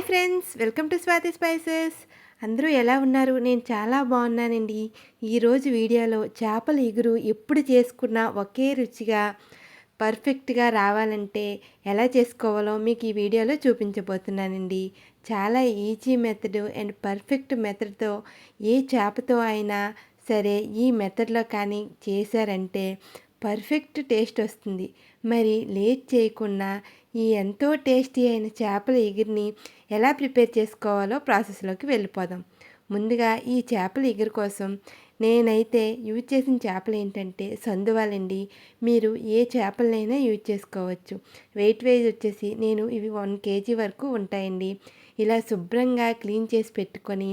Hi friends welcome to Swathi spices. అందరూ ఎలా ఉన్నారు? నేను చాలా బాగున్నానండి. ఈరోజు వీడియోలో చేపల ఎగురు ఎప్పుడు చేసుకున్నా ఒకే రుచిగా పర్ఫెక్ట్గా రావాలంటే ఎలా చేసుకోవాలో మీకు ఈ వీడియోలో చూపించబోతున్నానండి. చాలా ఈజీ మెథడ్ అండ్ పర్ఫెక్ట్ మెథడ్తో ఏ చేపతో అయినా సరే ఈ మెథడ్లో కానీ చేశారంటే పర్ఫెక్ట్ టేస్ట్ వస్తుంది. మరి లేట్ చేయకుండా ఈ ఎంతో టేస్టీ అయిన చేపల ఎగిరిని ఎలా ప్రిపేర్ చేసుకోవాలో ప్రాసెస్లోకి వెళ్ళిపోదాం. ముందుగా ఈ చేపల ఎగురు కోసం నేనైతే యూజ్ చేసిన చేపలు ఏంటంటే సందువాలండి. మీరు ఏ చేపలనైనా యూజ్ చేసుకోవచ్చు. వెయిట్ వైజ్ వచ్చేసి నేను ఇవి వన్ కేజీ వరకు ఉంటాయండి. ఇలా శుభ్రంగా క్లీన్ చేసి పెట్టుకొని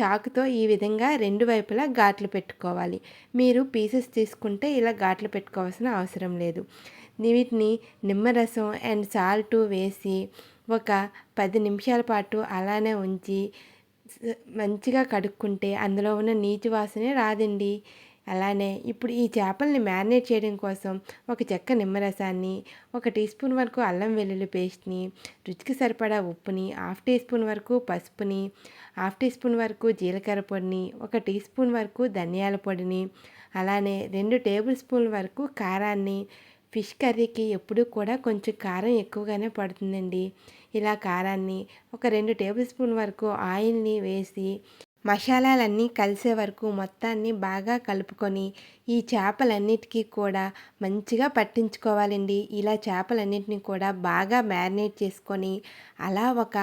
చాకుతో ఈ విధంగా రెండు వైపులా ఘాట్లు పెట్టుకోవాలి. మీరు పీసెస్ తీసుకుంటే ఇలా ఘాట్లు పెట్టుకోవాల్సిన అవసరం లేదు. వీటిని నిమ్మరసం అండ్ సాల్ట్ వేసి ఒక పది నిమిషాల పాటు అలానే ఉంచి మంచిగా కడుక్కుంటే అందులో ఉన్న నీటి వాసనే రాదండి. అలానే ఇప్పుడు ఈ చేపల్ని మ్యారినేట్ చేయడం కోసం ఒక చెక్క నిమ్మరసాన్ని ఒక టీ స్పూన్ వరకు అల్లం వెల్లుల్లి పేస్ట్ని రుచికి సరిపడా ఉప్పుని హాఫ్ టీ స్పూన్ వరకు పసుపుని హాఫ్ టీ స్పూన్ వరకు జీలకర్ర పొడిని ఒక టీ స్పూన్ వరకు ధనియాల పొడిని అలానే రెండు టేబుల్ స్పూన్ల వరకు కారాన్ని ఫిష్ కర్రీకి ఎప్పుడూ కూడా కొంచెం కారం ఎక్కువగానే పడుతుందండి. ఇలా కారాన్ని ఒక రెండు టేబుల్ స్పూన్ వరకు ఆయిల్ని వేసి మసాలాలన్నీ కలిసే వరకు మొత్తాన్ని బాగా కలుపుకొని ఈ చేపలన్నిటికీ కూడా మంచిగా పట్టించుకోవాలండి. ఇలా చేపలన్నిటిని కూడా బాగా మ్యారినేట్ చేసుకొని అలా ఒక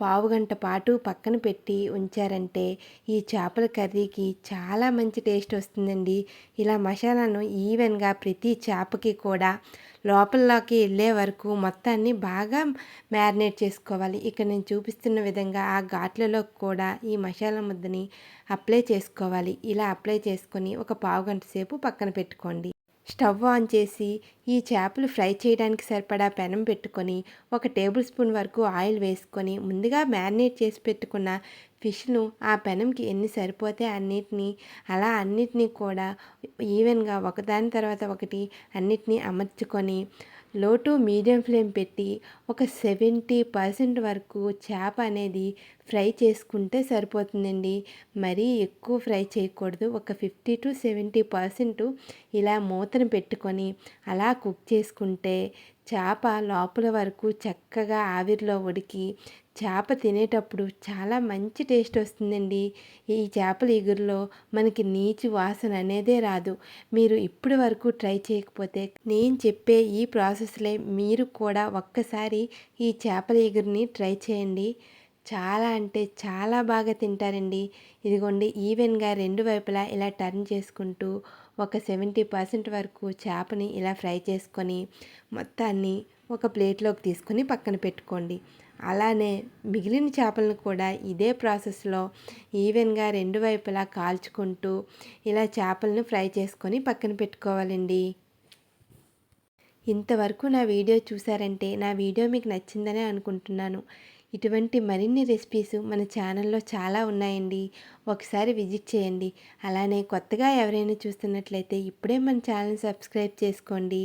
పావుగంట పాటు పక్కన పెట్టి ఉంచారంటే ఈ చేపల కర్రీకి చాలా మంచి టేస్ట్ వస్తుందండి. ఇలా మసాలాను ఈవెన్గా ప్రతి చేపకి కూడా లోపలలోకి వెళ్ళే వరకు మొత్తాన్ని బాగా మ్యారినేట్ చేసుకోవాలి. ఇక్కడ నేను చూపిస్తున్న విధంగా ఆ ఘాట్లలో కూడా ఈ మసాలా ముద్దని అప్లై చేసుకోవాలి. ఇలా అప్లై చేసుకొని ఒక పావు గంట సేపు పక్కన పెట్టుకోండి. స్టవ్ ఆన్ చేసి ఈ చేపలు ఫ్రై చేయడానికి సరిపడా పెనం పెట్టుకొని ఒక టేబుల్ స్పూన్ వరకు ఆయిల్ వేసుకొని ముందుగా మ్యారినేట్ చేసి పెట్టుకున్న ఫిష్ను ఆ పెనంకి ఎన్ని సరిపోతే అన్నిటినీ అలా అన్నిటినీ కూడా ఈవెన్గా ఒకదాని తర్వాత ఒకటి అన్నిటినీ అమర్చుకొని లో టు మీడియం ఫ్లేమ్ పెట్టి ఒక సెవెంటీ పర్సెంట్ వరకు చేప అనేది ఫ్రై చేసుకుంటే సరిపోతుందండి. మరీ ఎక్కువ ఫ్రై చేయకూడదు. ఒక ఫిఫ్టీ టు సెవెంటీ పర్సెంట్ ఇలా మూతను పెట్టుకొని అలా కుక్ చేసుకుంటే చేప లోపల వరకు చక్కగా ఆవిరిలో ఉడికి చేప తినేటప్పుడు చాలా మంచి టేస్ట్ వస్తుందండి. ఈ చేపల ఎగురులో మనకి నీచు వాసన అనేదే రాదు. మీరు ఇప్పటి వరకు ట్రై చేయకపోతే నేను చెప్పే ఈ ప్రాసెస్లే మీరు కూడా ఒక్కసారి ఈ చేపల ఎగురిని ట్రై చేయండి. చాలా అంటే చాలా బాగా తింటారండి. ఇదిగోండి ఈవెన్గా రెండు వైపులా ఇలా టర్న్ చేసుకుంటూ ఒక సెవెంటీ పర్సెంట్ వరకు చేపని ఇలా ఫ్రై చేసుకొని మొత్తాన్ని ఒక ప్లేట్లోకి తీసుకొని పక్కన పెట్టుకోండి. అలానే మిగిలిన చేపలను కూడా ఇదే ప్రాసెస్లో ఈవెన్గా రెండు వైపులా కాల్చుకుంటూ ఇలా చేపలను ఫ్రై చేసుకొని పక్కన పెట్టుకోవాలండి. ఇంతవరకు నా వీడియో చూసారంటే నా వీడియో మీకు నచ్చిందనే అనుకుంటున్నాను. ఇటువంటి మరిన్ని రెసిపీస్ మన ఛానల్లో చాలా ఉన్నాయండి. ఒకసారి విజిట్ చేయండి. అలానే కొత్తగా ఎవరైనా చూస్తున్నట్లయితే ఇప్పుడే మన ఛానల్ సబ్స్క్రైబ్ చేసుకోండి.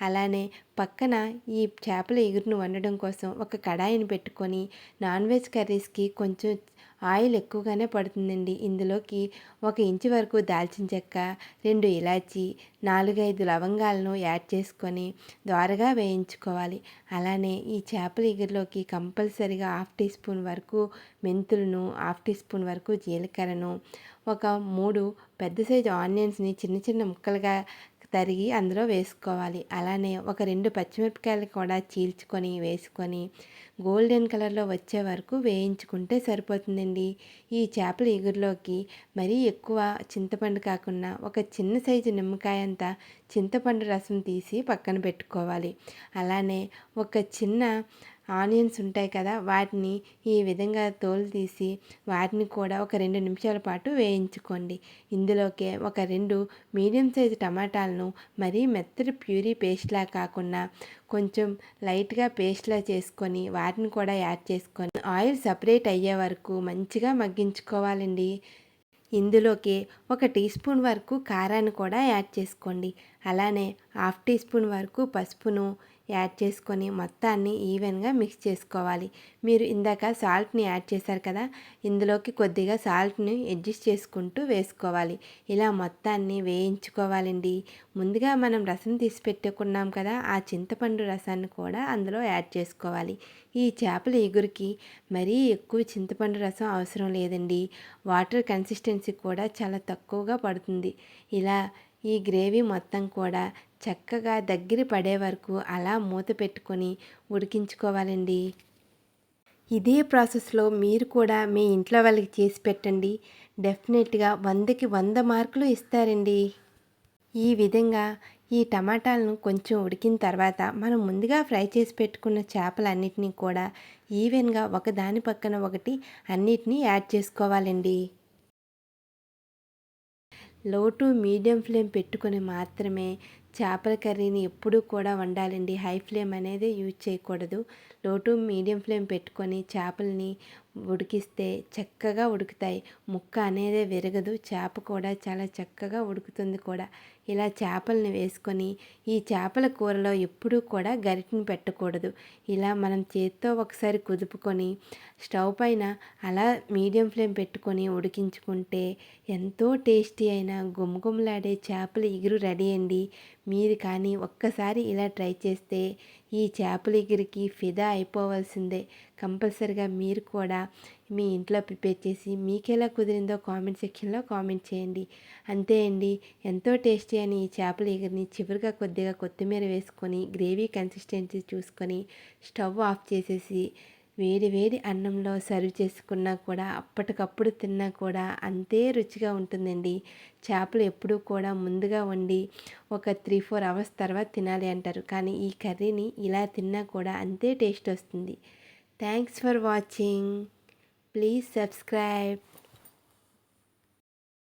అలానే పక్కన ఈ చేపల ఎగురును వండడం కోసం ఒక కడాయిని పెట్టుకొని నాన్ వెజ్ కర్రీస్కి కొంచెం ఆయిల్ ఎక్కువగానే పడుతుందండి. ఇందులోకి ఒక ఇంచు వరకు దాల్చిన చెక్క రెండు ఇలాచి నాలుగైదు లవంగాలను యాడ్ చేసుకొని ద్వారగా వేయించుకోవాలి. అలానే ఈ చేపల ఎగురులోకి కంపల్సరిగా హాఫ్ టీ స్పూన్ వరకు మెంతులను హాఫ్ టీ స్పూన్ వరకు జీలకర్రను ఒక మూడు పెద్ద సైజు ఆనియన్స్ని చిన్న చిన్న ముక్కలుగా తరిగి అందులో వేసుకోవాలి. అలానే ఒక రెండు పచ్చిమిరపకాయలు కూడా చీల్చుకొని వేసుకొని గోల్డెన్ కలర్లో వచ్చే వరకు వేయించుకుంటే సరిపోతుందండి. ఈ చేపల ఎగురులోకి మరీ ఎక్కువ చింతపండు కాకుండా ఒక చిన్న సైజు నిమ్మకాయ అంతా చింతపండు రసం తీసి పక్కన పెట్టుకోవాలి. అలానే ఒక చిన్న ఆనియన్స్ ఉంటాయి కదా వాటిని ఈ విధంగా తోలు తీసి వాటిని కూడా ఒక రెండు నిమిషాల పాటు వేయించుకోండి. ఇందులోకే ఒక రెండు మీడియం సైజు టమాటాలను మరీ మెత్తటి ప్యూరీ పేస్ట్లా కాకుండా కొంచెం లైట్గా పేస్ట్లా చేసుకొని వాటిని కూడా యాడ్ చేసుకొని ఆయిల్ సపరేట్ అయ్యే వరకు మంచిగా మగ్గించుకోవాలండి. ఇందులోకి ఒక టీ స్పూన్ వరకు కారాన్ని కూడా యాడ్ చేసుకోండి. అలానే హాఫ్ టీ స్పూన్ వరకు పసుపును యాడ్ చేసుకొని మొత్తాన్ని ఈవెన్గా మిక్స్ చేసుకోవాలి. మీరు ఇందాక సాల్ట్ని యాడ్ చేశారు కదా ఇందులోకి కొద్దిగా సాల్ట్ని అడ్జస్ట్ చేసుకుంటూ వేసుకోవాలి. ఇలా మొత్తాన్ని వేయించుకోవాలండి. ముందుగా మనం రసం తీసి పెట్టుకున్నాం కదా ఆ చింతపండు రసాన్ని కూడా అందులో యాడ్ చేసుకోవాలి. ఈ చేపల ఎగురికి మరీ ఎక్కువ చింతపండు రసం అవసరం లేదండి. వాటర్ కన్సిస్టెన్సీ కూడా చాలా తక్కువగా పడుతుంది. ఇలా ఈ గ్రేవీ మొత్తం కూడా చక్కగా దగ్గర పడే వరకు అలా మూత పెట్టుకొని ఉడికించుకోవాలండి. ఇదే ప్రాసెస్లో మీరు కూడా మీ ఇంట్లో వాళ్ళకి చేసి పెట్టండి. డెఫినెట్గా వందకి వంద మార్కులు ఇస్తారండి. ఈ విధంగా ఈ టమాటాలను కొంచెం ఉడికిన తర్వాత మనం ముందుగా ఫ్రై చేసి పెట్టుకున్న చేపలన్నిటినీ కూడా ఈవెన్గా ఒకదాని పక్కన ఒకటి అన్నిటినీ యాడ్ చేసుకోవాలండి. లో టు మీడియం ఫ్లేమ్ పెట్టుకొని మాత్రమే చేపల కర్రీని ఎప్పుడూ కూడా వండాలండి. హై ఫ్లేమ్ అనేది యూజ్ చేయకూడదు. లో టు మీడియం ఫ్లేమ్ పెట్టుకొని చేపల్ని ఉడికిస్తే చక్కగా ఉడుకుతాయి. ముక్క అనేది విరగదు. చేప కూడా చాలా చక్కగా ఉడుకుతుంది కూడా. ఇలా చేపల్ని వేసుకొని ఈ చేపల కూరలో ఎప్పుడూ కూడా గరిటని పెట్టకూడదు. ఇలా మనం చేత్తో ఒకసారి కుదుపుకొని స్టవ్ పైన అలా మీడియం ఫ్లేమ్ పెట్టుకొని ఉడికించుకుంటే ఎంతో టేస్టీ అయిన గుమగుమలాడే చేపల ఇగురు రెడీ అండి. మీరు కానీ ఒక్కసారి ఇలా ట్రై చేస్తే ఈ చేపల ఎగిరికి ఫిదా అయిపోవాల్సిందే. కంపల్సరిగా మీరు కూడా మీ ఇంట్లో ప్రిపేర్ చేసి మీకు ఎలా కుదిరిందో కామెంట్ సెక్షన్లో కామెంట్ చేయండి. అంతే అండి. ఎంతో టేస్టీ అని ఈ చేపల ఎగిరిని చివరిగా కొద్దిగా కొత్తిమీర వేసుకొని గ్రేవీ కన్సిస్టెన్సీ చూసుకొని స్టవ్ ఆఫ్ చేసేసి వేడి వేడి అన్నంలో సర్వ్ చేసుకున్నా కూడా అప్పటికప్పుడు తిన్నా కూడా అంతే రుచిగా ఉంటుందండి. చేపలు ఎప్పుడూ కూడా ముందుగా వండి ఒక త్రీ ఫోర్ అవర్స్ తర్వాత తినాలి అంటారు. కానీ ఈ కర్రీని ఇలా తిన్నా కూడా అంతే టేస్ట్ వస్తుంది. Thanks for watching. Please subscribe.